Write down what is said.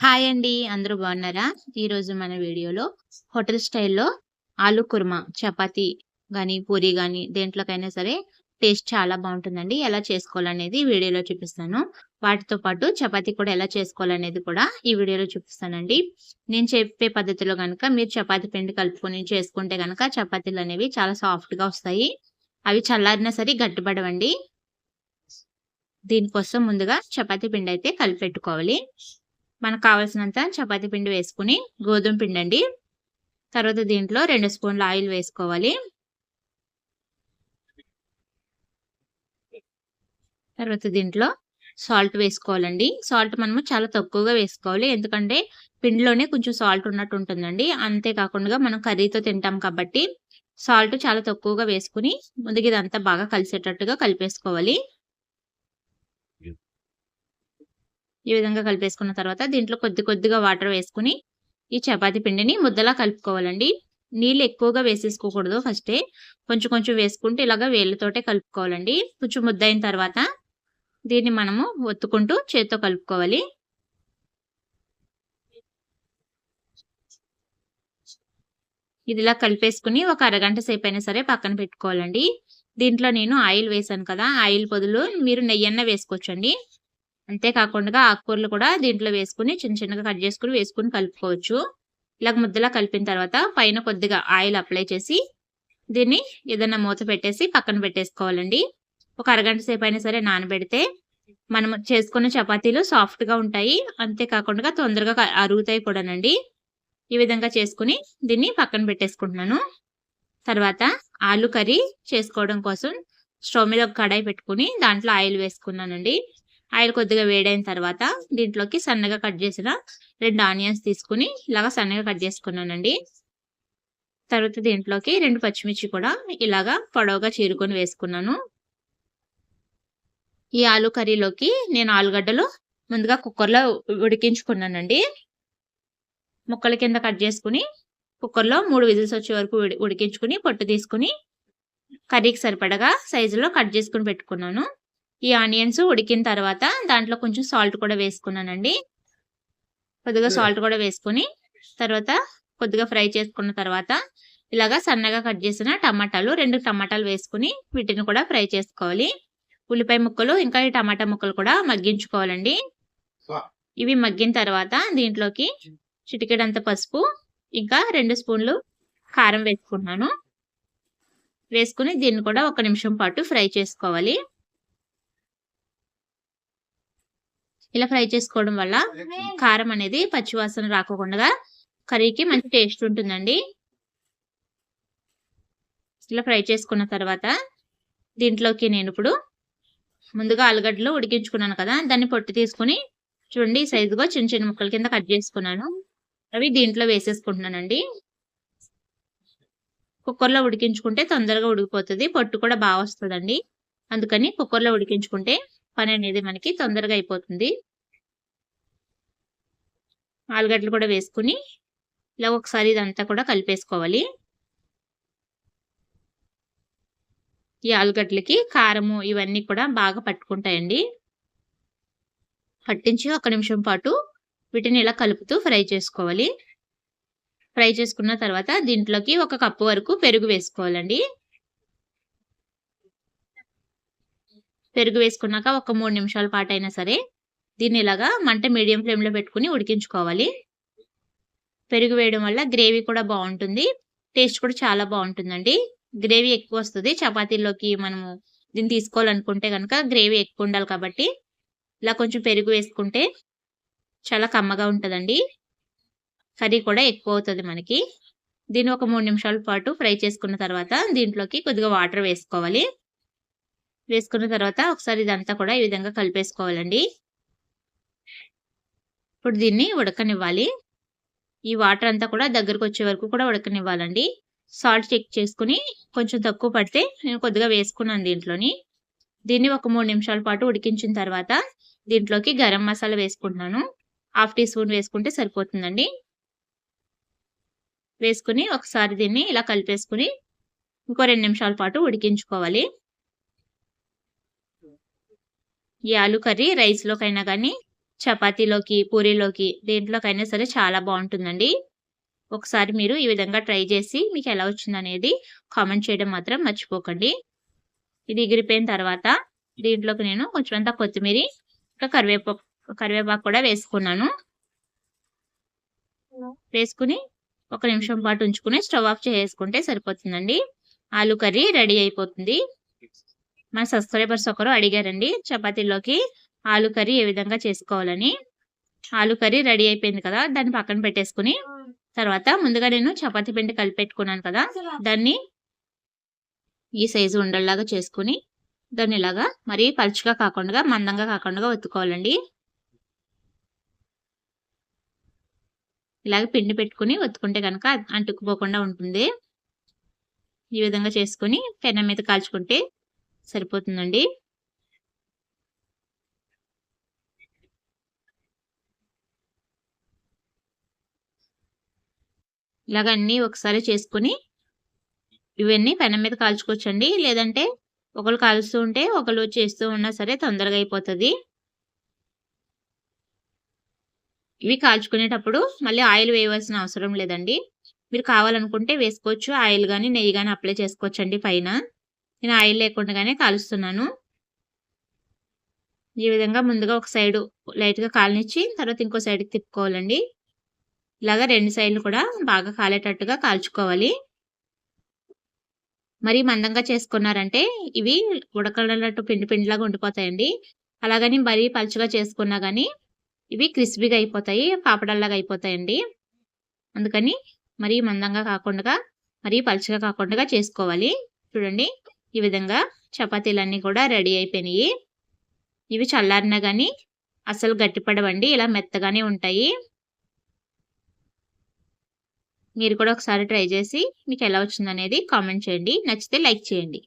Hi అండి. అందరూ బాగున్నారా? ఈరోజు మన వీడియోలో హోటల్ స్టైల్‌లో ఆలు కుర్మా, చపాతి కానీ పూరి కానీ దేంట్లోకైనా సరే టేస్ట్ చాలా బాగుంటుందండి ఎలా చేసుకోవాలనేది వీడియోలో చూపిస్తాను. వాటితో పాటు చపాతీ కూడా ఎలా చేసుకోవాలనేది కూడా ఈ వీడియోలో చూపిస్తానండి. నేను చెప్పే పద్ధతిలో కనుక మీరు చపాతి పిండి కలుపుకొని చేసుకుంటే గనక చపాతీలనేవి చాలా సాఫ్ట్‌గా వస్తాయి. అవి చల్లారినా సరే గట్టిపడవండి. దీనికోసం ముందుగా చపాతీ పిండయితే కలిపెట్టుకోవాలి. మనకు కావాల్సినంత చపాతి పిండి వేసుకొని, గోధుమ పిండండి. తర్వాత దీంట్లో రెండు స్పూన్ల ఆయిల్ వేసుకోవాలి. తర్వాత దీంట్లో సాల్ట్ వేసుకోవాలండి. సాల్ట్ మనము చాలా తక్కువగా వేసుకోవాలి. ఎందుకంటే పిండిలోనే కొంచెం సాల్ట్ ఉన్నట్టు ఉంటుందండి. అంతే కాకుండా మనం కర్రీతో తింటాం కాబట్టి సాల్ట్ చాలా తక్కువగా వేసుకుని ముందుగా ఇదంతా బాగా కలిసేటట్టుగా కలిపేసుకోవాలి. ఈ విధంగా కలిపేసుకున్న తర్వాత దీంట్లో కొద్ది కొద్దిగా వాటర్ వేసుకొని ఈ చపాతీ పిండిని ముద్దలా కలుపుకోవాలండి. నీళ్ళు ఎక్కువగా వేసేసుకోకూడదు ఫస్టే. కొంచెం కొంచెం వేసుకుంటూ ఇలాగ వేళ్ళతోటే కలుపుకోవాలండి. కొంచెం ముద్దయిన తర్వాత దీన్ని మనము ఒత్తుకుంటూ చేత్తో కలుపుకోవాలి. ఇదిలా కలిపేసుకొని ఒక అరగంట సేపు అయినా సరే పక్కన పెట్టుకోవాలండి. దీంట్లో నేను ఆయిల్ వేసాను కదా! ఆయిల్ బదులు మీరు నెయ్యన్న వేసుకోవచ్చండి. అంతేకాకుండా ఆకుకూరలు కూడా దీంట్లో వేసుకొని చిన్న చిన్నగా కట్ చేసుకొని వేసుకొని కలుపుకోవచ్చు. ఇలాగ ముద్దలా కలిపిన తర్వాత పైన కొద్దిగా ఆయిల్ అప్లై చేసి దీన్ని ఏదన్నా మూత పెట్టేసి పక్కన పెట్టేసుకోవాలండి. ఒక అరగంట సేపు అయినా సరే నానబెడితే మనము చేసుకున్న చపాతీలు సాఫ్ట్‌గా ఉంటాయి. అంతే కాకుండా తొందరగా అరుగుతాయి కూడానండి. ఈ విధంగా చేసుకుని దీన్ని పక్కన పెట్టేసుకుంటున్నాను. తర్వాత ఆలు కర్రీ చేసుకోవడం కోసం స్టవ్ మీద ఒక కడాయి పెట్టుకొని దాంట్లో ఆయిల్ వేసుకున్నానండి. ఆయిల్ కొద్దిగా వేడైన తర్వాత దీంట్లోకి సన్నగా కట్ చేసిన రెండు ఆనియన్స్ తీసుకొని ఇలాగ సన్నగా కట్ చేసుకున్నానండి. తర్వాత దీంట్లోకి రెండు పచ్చిమిర్చి కూడా ఇలాగా పొడవుగా చీరుకొని వేసుకున్నాను. ఈ ఆలు కర్రీలోకి నేను ఆలుగడ్డలు ముందుగా కుక్కర్‌లో ఉడికించుకున్నానండి. ముక్కల కింద కట్ చేసుకుని కుక్కర్‌లో మూడు విజిల్స్ వచ్చే వరకు ఉడి ఉడికించుకొని పొట్టు తీసుకొని కర్రీకి సరిపడగా సైజులో కట్ చేసుకొని పెట్టుకున్నాను. ఈ ఆనియన్స్ ఉడికిన తర్వాత దాంట్లో కొంచెం సాల్ట్ కూడా వేసుకున్నానండి. కొద్దిగా సాల్ట్ కూడా వేసుకొని తర్వాత కొద్దిగా ఫ్రై చేసుకున్న తర్వాత ఇలాగ సన్నగా కట్ చేసిన టమాటాలు 2 టమాటాలు వేసుకొని వీటిని కూడా ఫ్రై చేసుకోవాలి. ఉల్లిపాయ ముక్కలు ఇంకా ఈ టమాటా ముక్కలు కూడా మగ్గించుకోవాలండి. ఇవి మగ్గిన తర్వాత దీంట్లోకి చిటికెడంత పసుపు ఇంకా 2 స్పూన్లు కారం వేసుకుంటున్నాను. వేసుకొని దీన్ని కూడా ఒక నిమిషం పాటు ఫ్రై చేసుకోవాలి. ఇలా ఫ్రై చేసుకోవడం వల్ల కారం అనేది పచ్చివాసన రాకుండా కర్రీకి మంచి టేస్ట్ ఉంటుందండి. ఇలా ఫ్రై చేసుకున్న తర్వాత దీంట్లోకి నేను ఇప్పుడు ముందుగా ఆలుగడ్డలు ఉడికించుకున్నాను కదా! దాన్ని పొట్టు తీసుకొని చూడండి సైజుగా చిన్న చిన్న ముక్కల కింద కట్ చేసుకున్నాను. అవి దీంట్లో వేసేసుకుంటున్నానండి. కుక్కర్‌లో ఉడికించుకుంటే తొందరగా ఉడికిపోతుంది పొట్టు కూడా బాగా వస్తుందండి అందుకని కుక్కర్‌లో ఉడికించుకుంటే పని అనేది మనకి తొందరగా అయిపోతుంది. ఆలుగడ్డలు కూడా వేసుకొని ఇలా ఒకసారి ఇదంతా కూడా కలిపేసుకోవాలి. ఈ ఆలుగడ్డలకి కారము ఇవన్నీ కూడా బాగా పట్టుకుంటాయండి. పట్టించి ఒక నిమిషం పాటు వీటిని ఇలా కలుపుతూ ఫ్రై చేసుకోవాలి. ఫ్రై చేసుకున్న తర్వాత దీంట్లోకి ఒక కప్పు వరకు పెరుగు వేసుకోవాలండి. పెరుగు వేసుకున్నాక ఒక మూడు నిమిషాల పాటైనా సరే దీన్ని ఇలాగా మంట మీడియం ఫ్లేమ్‌లో పెట్టుకుని ఉడికించుకోవాలి. పెరుగు వేయడం వల్ల గ్రేవీ కూడా బాగుంటుంది టేస్ట్ కూడా చాలా బాగుంటుందండి గ్రేవీ ఎక్కువ వస్తుంది చపాతీల్లోకి మనము దీన్ని తీసుకోవాలనుకుంటే కనుక గ్రేవీ ఎక్కువ ఉండాలి కాబట్టి ఇలా కొంచెం పెరుగు వేసుకుంటే చాలా కమ్మగా ఉంటుందండి కర్రీ కూడా ఎక్కువ అవుతుంది మనకి. దీన్ని ఒక మూడు నిమిషాల పాటు ఫ్రై చేసుకున్న తర్వాత దీంట్లోకి కొద్దిగా వాటర్ వేసుకోవాలి. వేసుకున్న తర్వాత ఒకసారి ఇదంతా కూడా ఈ విధంగా కలిపేసుకోవాలండి. ఇప్పుడు దీన్ని ఉడకనివ్వాలి. ఈ వాటర్ అంతా కూడా దగ్గరకు వచ్చే వరకు కూడా ఉడకనివ్వాలండి. సాల్ట్ చెక్ చేసుకొని కొంచెం తక్కువ పడితే నేను కొద్దిగా వేసుకున్నాను దీంట్లోని. దీన్ని ఒక మూడు నిమిషాల పాటు ఉడికించిన తర్వాత దీంట్లోకి గరం మసాలా వేసుకుంటున్నాను. హాఫ్ టీ స్పూన్ వేసుకుంటే సరిపోతుందండి. వేసుకుని ఒకసారి దీన్ని ఇలా కలిపేసుకొని ఇంకో రెండు నిమిషాల పాటు ఉడికించుకోవాలి. ఈ ఆలు కర్రీ రైస్‌లోకైనా కానీ చపాతీలోకి పూరీలోకి దేంట్లోకైనా సరే చాలా బాగుంటుందండి. ఒకసారి మీరు ఈ విధంగా ట్రై చేసి మీకు ఎలా వచ్చిందనేది కామెంట్ చేయడం మాత్రం మర్చిపోకండి. ఇది ఎగిరిపోయిన తర్వాత దీంట్లోకి నేను కొంచెం అంత కొత్తిమీర ఇంకా కరివేపాకు కరివేపాకు కూడా వేసుకున్నాను. వేసుకుని ఒక నిమిషం పాటు ఉంచుకుని స్టవ్ ఆఫ్ చేసుకుంటే సరిపోతుందండి. ఆలు కర్రీ రెడీ అయిపోతుంది. మన సబ్స్క్రైబర్స్ ఒకరు అడిగారండి. చపాతీలోకి ఆలు కర్రీ ఏ విధంగా చేసుకోవాలని. ఆలు కర్రీ రెడీ అయిపోయింది కదా దాన్ని పక్కన పెట్టేసుకుని తర్వాత ముందుగా నేను చపాతీ పిండి కలిపి పెట్టుకున్నాను కదా దాన్ని ఈ సైజు ఉండల్లాగా చేసుకుని దాన్ని ఇలాగా మరీ పలుచుగా కాకుండా మందంగా కాకుండా ఒత్తుకోవాలండి. ఇలాగ పిండి పెట్టుకుని ఒత్తుకుంటే కనుక అంటుకుపోకుండా ఉంటుంది. ఈ విధంగా చేసుకుని పెనం మీద కాల్చుకుంటే సరిపోతుందండి. ఇలాగ అన్నీ ఒకసారి చేసుకుని ఇవన్నీ పెనం మీద కాల్చుకోవచ్చండి. లేదంటే ఒకరు కాలుస్తూ ఉంటే ఒకరు చేస్తూ ఉన్నా సరే తొందరగా అయిపోతుంది. ఇవి కాల్చుకునేటప్పుడు మళ్ళీ ఆయిల్ వేయవలసిన అవసరం లేదండి. మీరు కావాలనుకుంటే వేసుకోవచ్చు. ఆయిల్ కానీ నెయ్యి కానీ అప్లై చేసుకోవచ్చండి పైన. నేను ఆయిల్ లేకుండానే కాలుస్తున్నాను. ఈ విధంగా ముందుగా ఒక సైడు లైట్గా కాలనిచ్చి తర్వాత ఇంకో సైడ్కి తిప్పుకోవాలండి. ఇలాగా రెండు సైడ్లు కూడా బాగా కాలేటట్టుగా కాల్చుకోవాలి. మరీ మందంగా చేసుకున్నారంటే ఇవి ఉడకలట్టు పిండి పిండిలాగా ఉండిపోతాయండి. అలాగని మరీ పలుచగా చేసుకున్నా కానీ ఇవి క్రిస్పీగా అయిపోతాయి పాపడల్లాగా అయిపోతాయండి. అందుకని మరీ మందంగా కాకుండా మరీ పలుచగా కాకుండా చేసుకోవాలి. చూడండి. ఈ విధంగా చపాతీలన్నీ కూడా రెడీ అయిపోయినాయి. ఇవి చల్లారినా కానీ అసలు గట్టిపడవండి ఇలా మెత్తగానే ఉంటాయి. మీరు కూడా ఒకసారి ట్రై చేసి మీకు ఎలా వచ్చిందనేది కామెంట్ చేయండి. నచ్చితే లైక్ చేయండి.